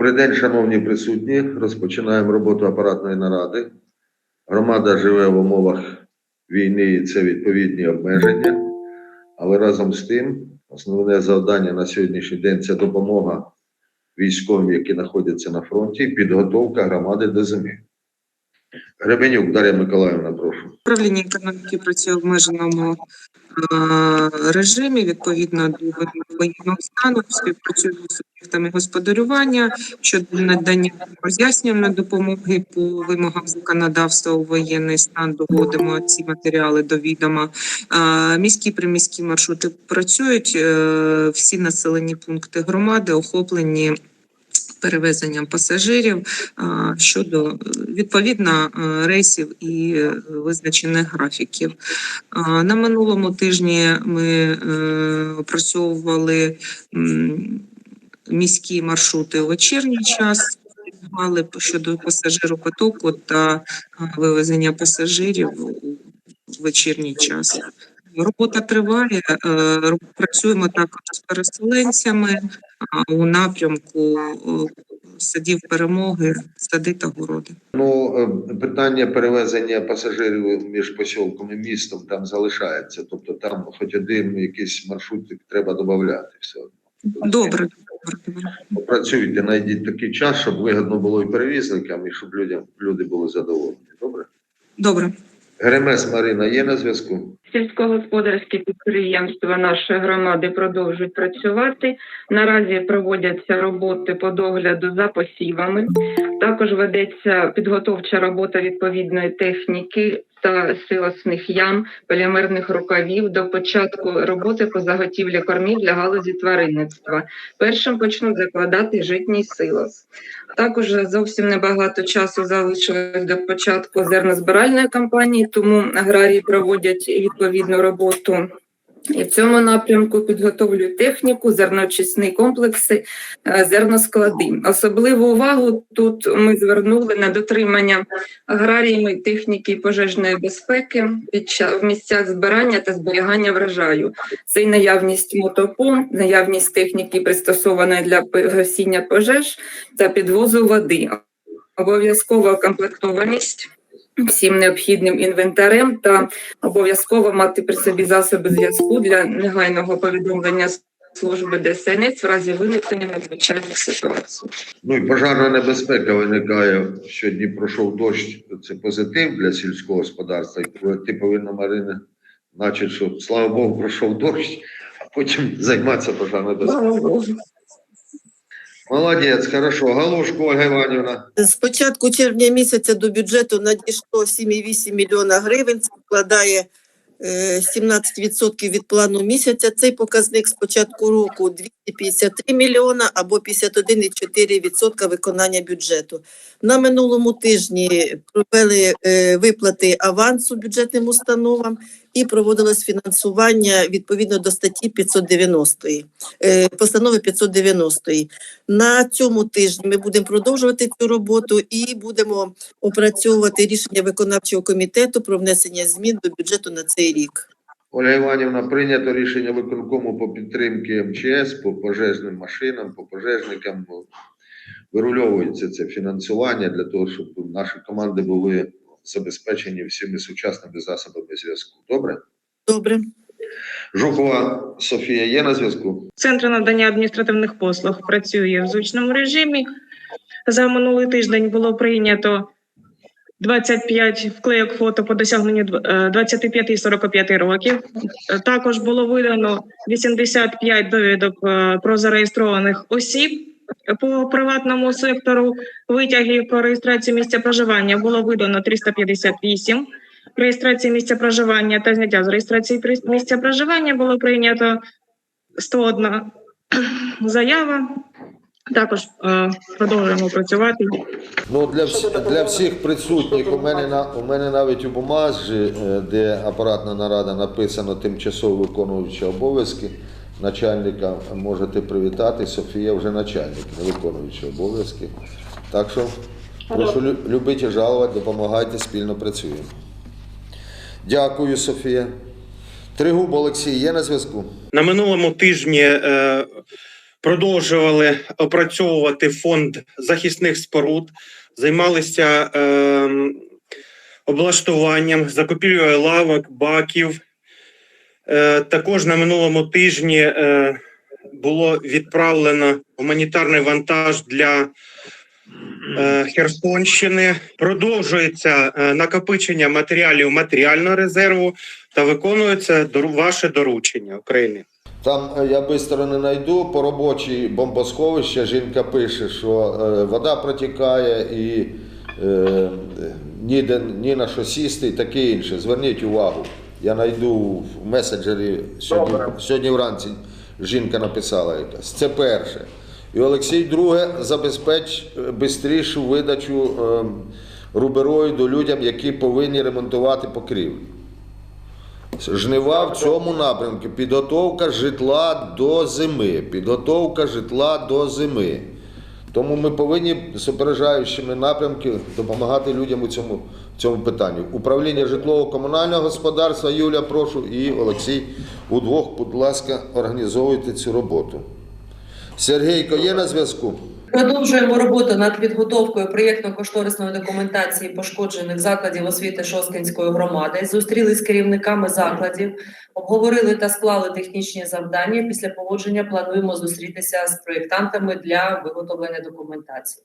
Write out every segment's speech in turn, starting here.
Добрий день, шановні присутні. Розпочинаємо роботу апаратної наради. Громада живе в умовах війни і це відповідні обмеження. Але разом з тим, основне завдання на сьогоднішній день це допомога військовим, які знаходяться на фронті, підготовка громади до зими. Гребенюк Дар'я Миколаївна, прошу. Управління економіки працює в обмеженому режимі відповідно до воєнного стану, співпрацює з суб'єктами господарювання щодо надання роз'яснювальної допомоги по вимогам законодавства у воєнний стан. Доводимо ці матеріали до відома. Міські приміські маршрути працюють. е, Всі населені пункти громади охоплені. Перевезенням пасажирів щодо е, відповідно е, рейсів і е, визначених графіків. На минулому тижні ми опрацьовували міські маршрути у вечірній час. Мали щодо пасажиропотоку та вивезення пасажирів у вечірній час. Робота триває. е, Працюємо також з переселенцями у напрямку е, садів перемоги, сади та городи. Ну, е, питання перевезення пасажирів між посілком і містом там залишається. Тобто там хоч один якийсь маршрутик треба додати все одно. Добре, добре. Знайдіть такий час, щоб вигідно було і перевізникам, і щоб людям люди були задоволені. Добре? Добре. Гремес Марина є на зв'язку? Сільськогосподарські підприємства нашої громади продовжують працювати. Наразі проводяться роботи по догляду за посівами. Також ведеться підготовча робота відповідної техніки та силосних ям, полімерних рукавів до початку роботи по заготівлі кормів для галузі тваринництва. Першим почнуть закладати житній силос. Також зовсім небагато часу залишилось до початку зернозбиральної кампанії, тому аграрії проводять відповідну роботу. І в цьому напрямку підготовлюють техніку, зерноочисні комплекси, е, зерносклади. Особливу увагу тут ми звернули на дотримання аграріями техніки пожежної безпеки в місцях збирання та зберігання врожаю. Це й наявність мотопомп, наявність техніки, пристосованої для гасіння пожеж та підвозу води. Обов'язкова комплектованість всім необхідним інвентарем та обов'язково мати при собі засоби зв'язку для негайного повідомлення служби ДСНС в разі виникнення надзвичайних ситуацій. Ну і пожарна небезпека виникає, що дні пройшов дощ. Це позитив для сільського господарства. І ти повинна Марина, значить, що слава Богу, пройшов дощ, а потім займатися пожарною безпекою. Молодець, хорошо. Галушко, Ольга Іванівна. З початку червня місяця до бюджету надійшло 7,8 мільйона гривень. Це складає е, 17% від плану місяця. Цей показник з початку року 253 мільйона або 51,4% виконання бюджету. На минулому тижні провели е, виплати авансу бюджетним установам і проводилось фінансування відповідно до статті 590 е, постанови 590. На цьому тижні ми будемо продовжувати цю роботу і будемо опрацьовувати рішення виконавчого комітету про внесення змін до бюджету на цей рік. Ольга Іванівна, прийнято рішення виконкому по підтримки МЧС, по пожежним машинам, по пожежникам. Вирульовується це фінансування для того, щоб наші команди були забезпечені всіми сучасними засобами зв'язку. Добре? Добре. Жукова Софія є на зв'язку? Центр надання адміністративних послуг працює в звичному режимі. За минулий тиждень було прийнято 25 вклейок фото по досягненню дв- е, 25 і 45 років. Також було видано 85 довідок е, про зареєстрованих осіб по приватному сектору. Витягів про реєстрацію місця проживання було видано 358. Реєстрації місця проживання та зняття з реєстрації місця проживання було прийнято 101 заява. Також е, продовжуємо працювати. Ну для, вс- для всіх присутніх у мене на у мене навіть у бумазі, е, де апаратна нарада написано тимчасово виконуючи обов'язки начальника. Можете привітати. Софія вже начальник, не виконуючи обов'язки. Так що прошу лю- любити жалувати, допомагайте, спільно працюємо. Дякую, Софія. Тригуб Олексій є на зв'язку. На минулому тижні е, продовжували опрацьовувати фонд захисних споруд, займалися е, облаштуванням, закупівлею лавок, баків. Е, також на минулому тижні е, було відправлено гуманітарний вантаж для е, Херсонщини. Продовжується накопичення матеріалів матеріального резерву та виконується ваше доручення України. Там я швидко не знайду по робочій бомбосховища. Жінка пише, що вода протікає і е, ніде ні на що сісти і таке інше. Зверніть увагу. Я знайду в меседжері сьогодні, сьогодні вранці. Жінка написала якась. Це перше. І Олексій, друге, забезпеч швидшу видачу е, рубероїду людям, які повинні ремонтувати покрівлю. Жнива в цьому напрямку. Підготовка житла до зими. Підготовка житла до зими. Тому ми повинні з опережаючими напрямки допомагати людям у цьому, цьому питанні. Управління житлово-комунального господарства, Юля, прошу, і Олексій, удвох, будь ласка, організовуйте цю роботу. Сергійко, є на зв'язку? Продовжуємо роботу над підготовкою проєктно-кошторисної документації пошкоджених закладів освіти Шосткинської громади. Зустрілись з керівниками закладів, обговорили та склали технічні завдання. Після погодження плануємо зустрітися з проєктантами для виготовлення документації.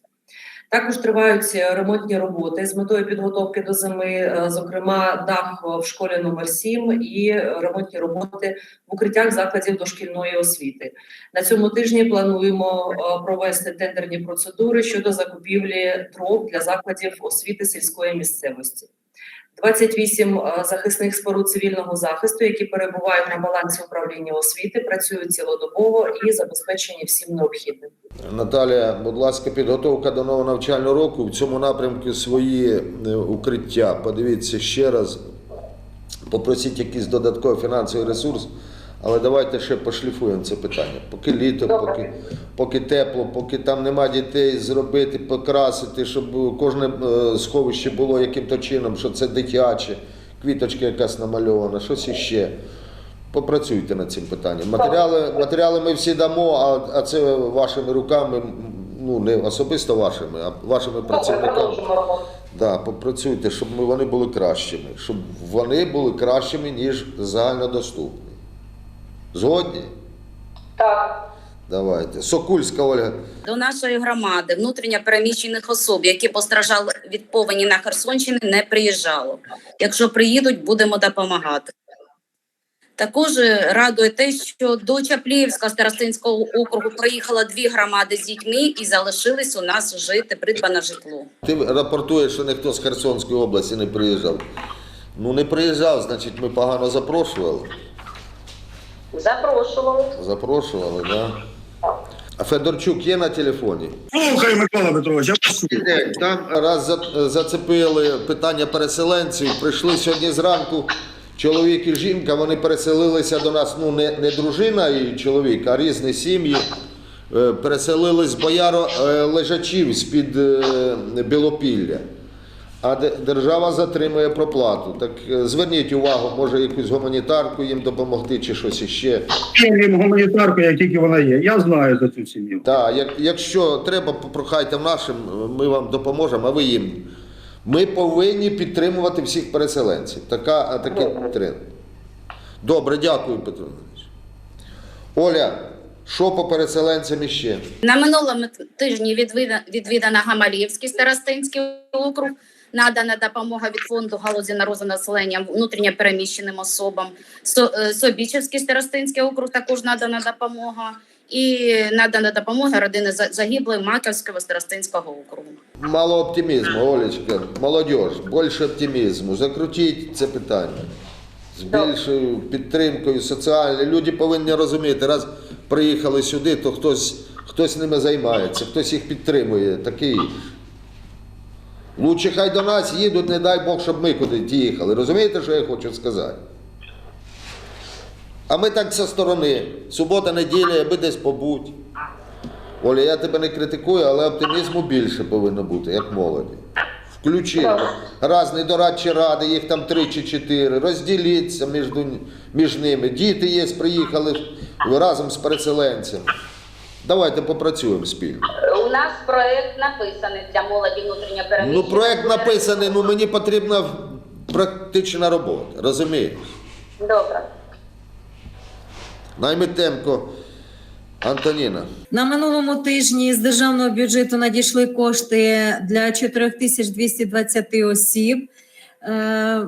Також тривають ремонтні роботи з метою підготовки до зими, е, зокрема дах в школі номер 7 і ремонтні роботи в укриттях закладів дошкільної освіти. На цьому тижні плануємо е, провести тендерні процедури щодо закупівлі дров для закладів освіти сільської місцевості. 28 е, захисних споруд цивільного захисту, які перебувають на балансі управління освіти, працюють цілодобово і забезпечені всім необхідним. Наталія, будь ласка, підготовка до нового навчального року. В цьому напрямку свої е, укриття. Подивіться ще раз, попросіть якийсь додатковий фінансовий ресурс. Але давайте ще пошліфуємо це питання. Поки літо, поки, поки тепло, поки там нема дітей, зробити, покрасити, щоб кожне е, сховище було яким-то чином, що це дитяче, квіточка якась намальована, щось іще. Попрацюйте над цим питанням. Матеріали, матеріали ми всі дамо, а, а це вашими руками, ну не особисто вашими, а вашими працівниками. Да, попрацюйте, щоб вони були кращими, щоб вони були кращими, ніж загальнодоступні. Згодні? Так. Давайте. Сокульська Ольга. До нашої громади внутрішньо переміщених особ, які постраждали від повені на Херсонщині, не приїжджало. Якщо приїдуть, будемо допомагати. Також е, радує те, що до Чапліївського старостинського округу приїхало дві громади з дітьми і залишились у нас жити, придбане житло. Ти рапортуєш, що ніхто з Херсонської області не приїжджав. Ну не приїжджав, значить ми погано запрошували. Запрошували. Запрошували, так? Да? А Федорчук є на телефоні? Слухай, Микола Петрович, я. Ні, Там раз за- зацепили питання переселенців. Прийшли сьогодні зранку чоловік і жінка. Вони переселилися до нас. Ну не, не дружина і чоловік, а різні сім'ї. Е, Переселились з бояро е, лежачів з під Білопілля. А де- держава затримує проплату. Так е, зверніть увагу, може якусь гуманітарку їм допомогти чи щось іще. Їм гуманітарку, як тільки вона є. Я знаю за цю сім'ю. Так, як, якщо треба, попрохайте в нашим, ми вам допоможемо, а ви їм. Ми повинні підтримувати всіх переселенців. Така, таке підтримка. Добре, дякую, Петро Оля, що по переселенцям іще? На минулому тижні відвіда- відвідана Гамаліївський старостинський округ. Надана допомога від фонду галузі на розвиток населення внутрішньо переміщеним особам. Со- е, Собічівський старостинський округ також надана допомога. І надана допомога родини за- загиблої Маківського старостинського округу. Мало оптимізму, Олечка. Молодіж, більше оптимізму. Закрутіть це питання. З більшою підтримкою соціальною. Люди повинні розуміти, раз приїхали сюди, то хтось, хтось ними займається, хтось їх підтримує. Такий. Лучше хай до нас їдуть, не дай Бог, щоб ми кудись їхали. Розумієте, що я хочу сказати? А ми так зі сторони. Субота, неділя, аби десь побудь. Оля, я тебе не критикую, але оптимізму більше повинно бути, як молоді. Включи різні дорадчі ради, їх там три чи чотири. Розділіться між, між ними. Діти є, приїхали разом з переселенцями. Давайте попрацюємо спільно. Нас проект написаний для молоді внутрішньо Ну, проект написаний, ну мені потрібна практична робота, розумієш? Добре. Наймитенко Антоніна. На минулому тижні з державного бюджету надійшли кошти для 4220 осіб. Е,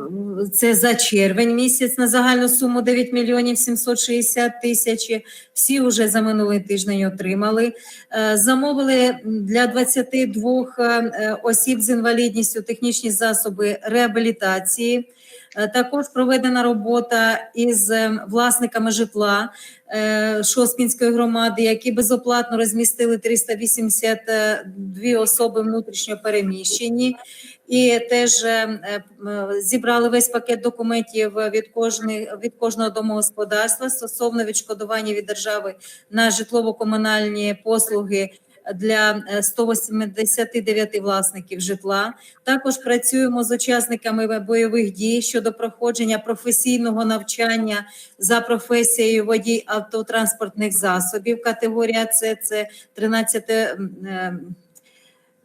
Це за червень місяць на загальну суму 9 мільйонів 760 тисяч. Всі вже за минулий тиждень отримали. Е, Замовили для 22 е, осіб з інвалідністю технічні засоби реабілітації. Також проведена робота із власниками житла Шосткінської громади, які безоплатно розмістили 382 особи внутрішньо переміщені. І теж е, е, зібрали весь пакет документів від кожної від кожного домогосподарства стосовно відшкодування від держави на житлово-комунальні послуги для е, 189 власників житла. Також працюємо з учасниками бойових дій щодо проходження професійного навчання за професією водій автотранспортних засобів. Категорія С це 13 м, е,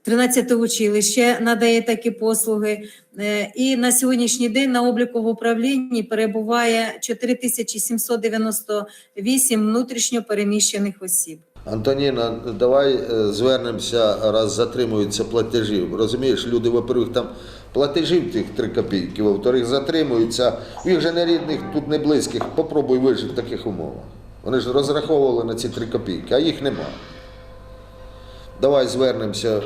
13 училище надає такі послуги. Е, І на сьогоднішній день на обліку в управлінні перебуває 4798 внутрішньо переміщених осіб. Антоніна, давай е, звернемося, раз затримуються платежі. Розумієш, люди, во-первых, там платежів тих 3 копійки, во-вторых, затримуються. Їх же не рідних, тут не близьких. Попробуй вижити в таких умовах. Вони ж розраховували на ці 3 копійки, а їх нема. Давай звернемося,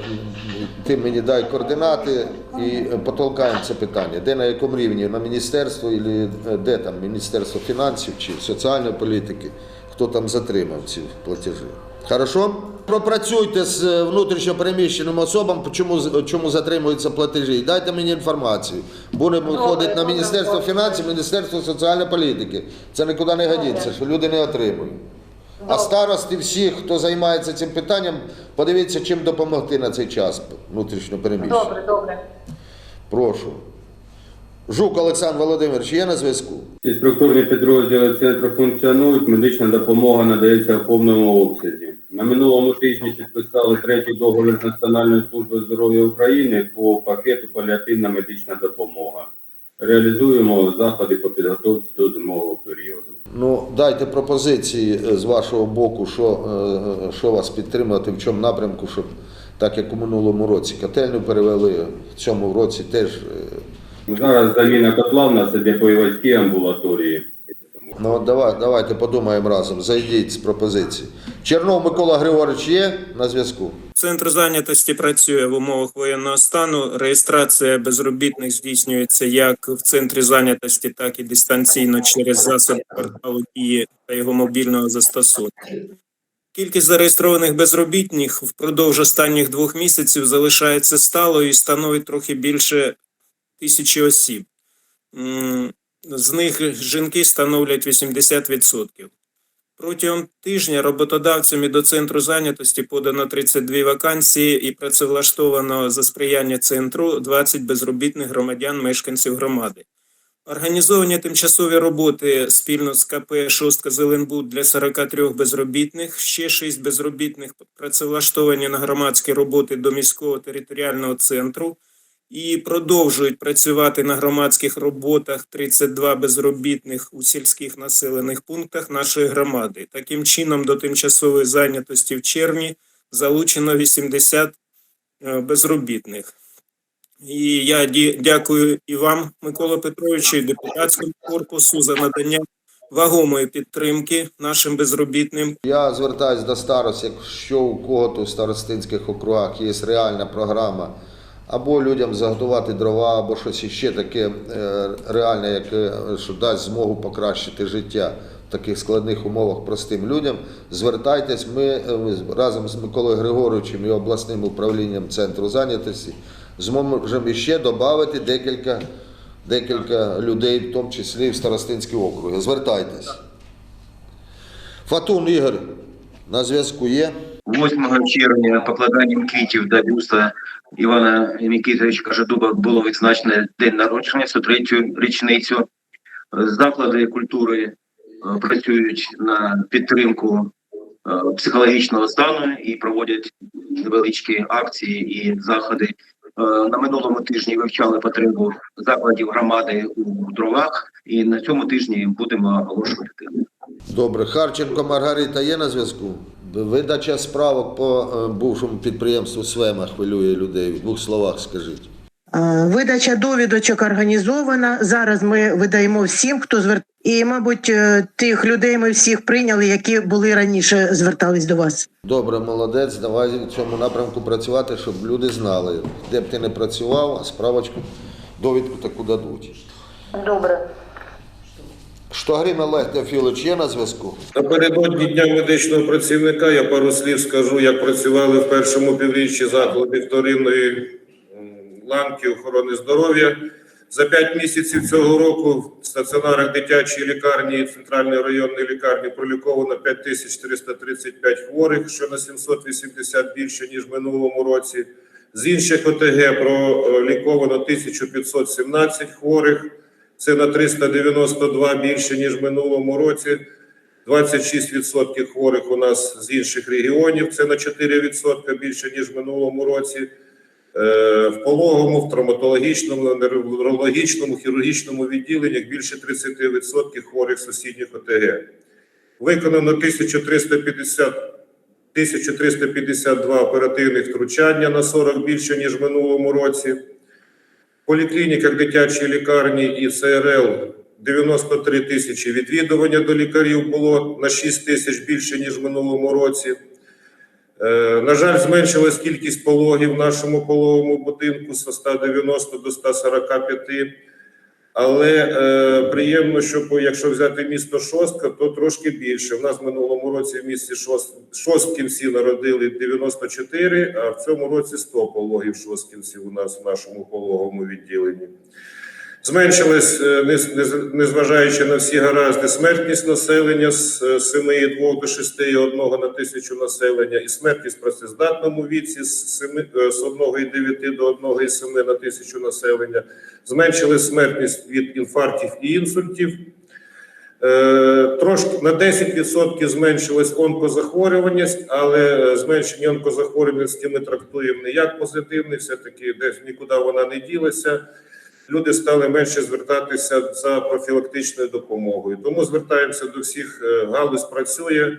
ти мені дай координати і потолкаємо це питання. Де на якому рівні? На міністерство, і де там Міністерство фінансів чи соціальної політики, хто там затримав ці платежі. Хорошо? Пропрацюйте з е, внутрішньо особам, чому, чому затримуються платежі. Дайте мені інформацію. Будемо виходити на Міністерство фінансів, Міністерство соціальної політики. Це нікуди не годиться, що люди не отримують. А старости всіх, хто займається цим питанням, подивіться, чим допомогти на цей час внутрішньо переміщення. Добре, добре. Прошу. Жук Олександр Володимирович є на зв'язку? Ці структурні підрозділи центру функціонують, медична допомога надається в повному обсязі. На минулому тижні підписали третій договір з Національною службою здоров'я України по пакету паліативна медична допомога. Реалізуємо заходи по підготовці до зимового періоду. Ну, дайте пропозиції е, з вашого боку, що, е, що вас підтримати, в чому напрямку, щоб так як у минулому році котельню перевели, в цьому році теж. е, Зараз заміна котла в нас іде по Івацькій амбулаторії. Ну, от давай, давайте подумаємо разом, зайдіть з пропозиції. Чернов Микола Григорович є на зв'язку? Центр зайнятості працює в умовах воєнного стану. Реєстрація безробітних здійснюється як в центрі зайнятості, так і дистанційно через засоб порталу дії та його мобільного застосунку. Кількість зареєстрованих безробітних впродовж останніх двох місяців залишається сталою і становить трохи більше тисячі осіб. З них жінки становлять 80%. Протягом тижня роботодавцями до центру зайнятості подано 32 вакансії і працевлаштовано за сприяння центру 20 безробітних громадян мешканців громади. Організовані тимчасові роботи спільно з КП Шостка Зеленбуд для 43 безробітних, ще 6 безробітних працевлаштовані на громадські роботи до міського територіального центру і продовжують працювати на громадських роботах 32 безробітних у сільських населених пунктах нашої громади. Таким чином, до тимчасової зайнятості в червні залучено 80 е, безробітних. І я дякую і вам, Микола Петровичу, і депутатському корпусу за надання вагомої підтримки нашим безробітним. Я звертаюся до старост, якщо у кого-то в старостинських округах є реальна програма, або людям заготувати дрова, або щось іще таке е, реальне, яке що дасть змогу покращити життя в таких складних умовах простим людям. Звертайтесь, ми е, разом з Миколою Григоровичем і обласним управлінням центру зайнятості зможемо ще додати декілька, декілька людей, в тому числі в старостинські округи. Звертайтесь. Фатун Ігор на зв'язку є. 8 червня покладанням квітів до бюста Івана Микитовича Кажедуба було відзначено день народження, 103-ю річницю. Заклади культури е, працюють на підтримку е, психологічного стану і проводять невеличкі акції і заходи. Е, На минулому тижні вивчали потребу закладів громади у дровах, і на цьому тижні будемо оголошувати. Добре, Харченко Маргарита є на зв'язку? Видача справок по е, бувшому підприємству Свема хвилює людей. В двох словах скажіть. Е, Видача довідочок організована. Зараз ми видаємо всім, хто звер... І, мабуть, е, тих людей ми всіх прийняли, які були раніше звертались до вас. Добре, молодець, давай в цьому напрямку працювати, щоб люди знали, де б ти не працював, а справочку, довідку таку дадуть. Добре. Штогрім Олег Теофілович є на зв'язку? Напередодні Дня медичного працівника я пару слів скажу, як працювали в першому півріччі заклади вторинної ланки охорони здоров'я. За п'ять місяців цього року в стаціонарах дитячої лікарні і центральної районної лікарні проліковано 5335 хворих, що на 780 більше ніж в минулому році. З інших ОТГ проліковано 1517 хворих. Це на 392 більше ніж в минулому році. 26% хворих у нас з інших регіонів. Це на 4% більше ніж в минулому році. Е, В пологовому, в травматологічному, неврологічному, хірургічному відділеннях більше 30% хворих сусідніх ОТГ. Виконано 1350 1352 оперативних втручання на 40 більше ніж в минулому році. Поліклініках дитячої лікарні і СРЛ 93 тисячі відвідування до лікарів було на 6 тисяч більше ніж в минулому році. Е, На жаль, зменшилась кількість пологів в нашому пологовому будинку з 190 до 145. Але е, приємно, що по- якщо взяти місто Шостка, то трошки більше. У нас в минулому році в місті Шост, Шосткінці народили 94, а в цьому році 100 пологів Шосткінців у нас в нашому пологовому відділенні. Зменшилась, е, незважаючи на всі гаразди, смертність населення з е, 7,2 до 6,1 на тисячу населення, і смертність в працездатному віці з, 7, е, 1,9 до 1,7 на тисячу населення. Зменшилась смертність від інфарктів і інсультів. Трошки на 10% зменшилась онкозахворюваність, але зменшення онкозахворюваності ми трактуємо не як позитивне, все-таки десь нікуди вона не ділася. Люди стали менше звертатися за профілактичною допомогою. Тому звертаємося до всіх. е, Галузь працює.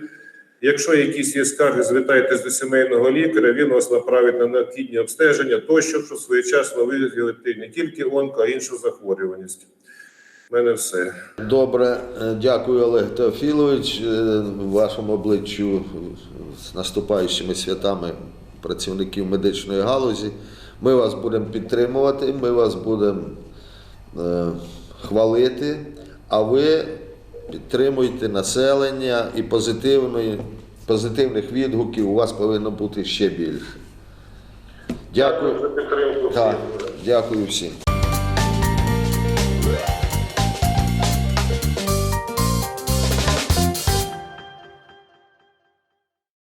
Якщо якісь є скарги, звертайтесь до сімейного лікаря. Він вас направить на необхідні обстеження, тощо, щоб своєчасно виявити не тільки онко, а іншу захворюваність. У мене все. Добре, е, дякую, Олег Теофілович. Е, Вашому обличчю з наступаючими святами працівників медичної галузі. Ми вас будемо підтримувати, ми вас будемо е, хвалити, а ви підтримуйте населення і позитивної, позитивних відгуків у вас повинно бути ще більше. Дякую. за підтримку. Так, дякую всім.